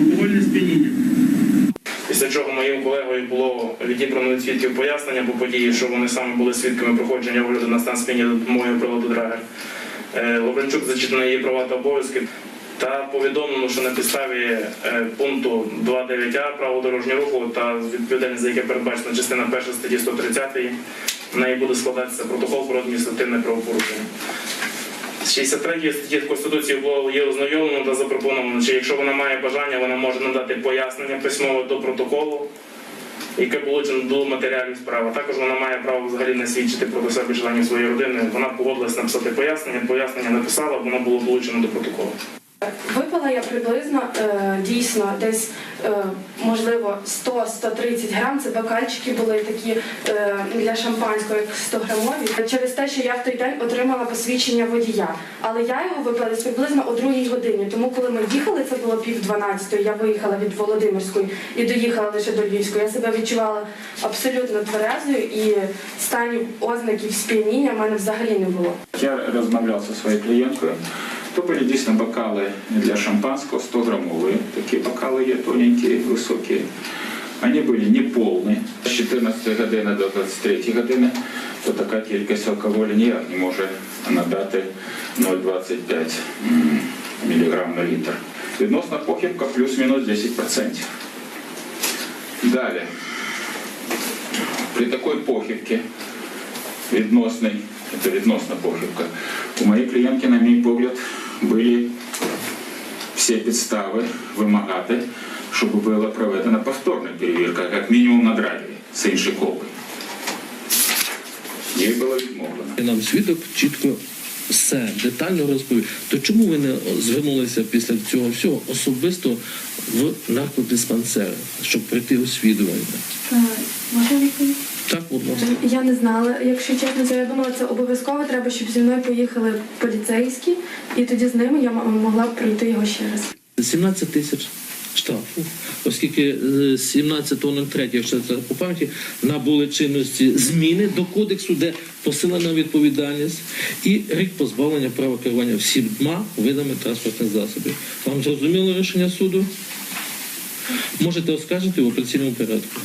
алкогольне сп'яніння. Після чого моїм колегою було відібрано від свідків пояснення по події, що вони саме були свідками проходження огляду на стан сп'яніння допомогою приладу Драгер. Лавренчук зачитано її права та обов'язки та повідомлено, що на підставі е, пункту 2.9а правил дорожнього руху та відповідальність, за яке передбачена частина 1 статті 130, в неї буде складатися протокол про адміністративне правопорушення. З 63 статті Конституції було є ознайомлено та запропоновано, що якщо вона має бажання, вона може надати пояснення письмове до протоколу, яке було до матеріалів справи. Також вона має право взагалі не свідчити проти себе членів своєї родини. Вона погодилась написати пояснення, пояснення написала, воно було долучено до протоколу. Випила я приблизно е, дійсно десь е, можливо 100-130 грам. Це бокальчики були такі е, для шампанського, як 100 грамові. Через те, що я в той день отримала посвідчення водія, але я його випила десь приблизно о другій годині. Тому коли ми їхали, це було пів дванадцятої. Я виїхала від Володимирської і доїхала лише до Львівської. Я себе відчувала абсолютно тверезою і станів ознаків сп'яніння в мене взагалі не було. Я розмовляв зі своєю клієнткою. То були дійсно бокали для шампанского 100 граммовые. Такі бокали є тоненькі, високі. Вони були не повні. З 14 години до 23 години то така кількість алкоголю ніяк не може надати 0,25 мг на літр. Відносна похибка плюс-мінус 10%. Далі. При такій похибці відносний, це відносна похибка. У моєї клієнтки, на мій погляд, були всі підстави вимагати, щоб була проведена повторна перевірка, як мінімум на драйві з іншої колби. Їй було відмовлено. Нам свідок чітко все детально розповів. То чому ви не звернулися після цього всього особисто в наркодиспансери, щоб прийти освідування? Можна відповідь? Так, будь ласка. Я не знала, якщо чесно, це я думала, це обов'язково треба, щоб зі мною поїхали поліцейські, і тоді з ними я могла б пройти його ще раз. 17 тисяч штрафу, оскільки е, з 17.03, якщо це по пам'яті, набули чинності зміни до кодексу, де посилена відповідальність і рік позбавлення права керування всіма видами транспортних засобів. Вам зрозуміло рішення суду? Можете оскаржити в апеляційному порядку.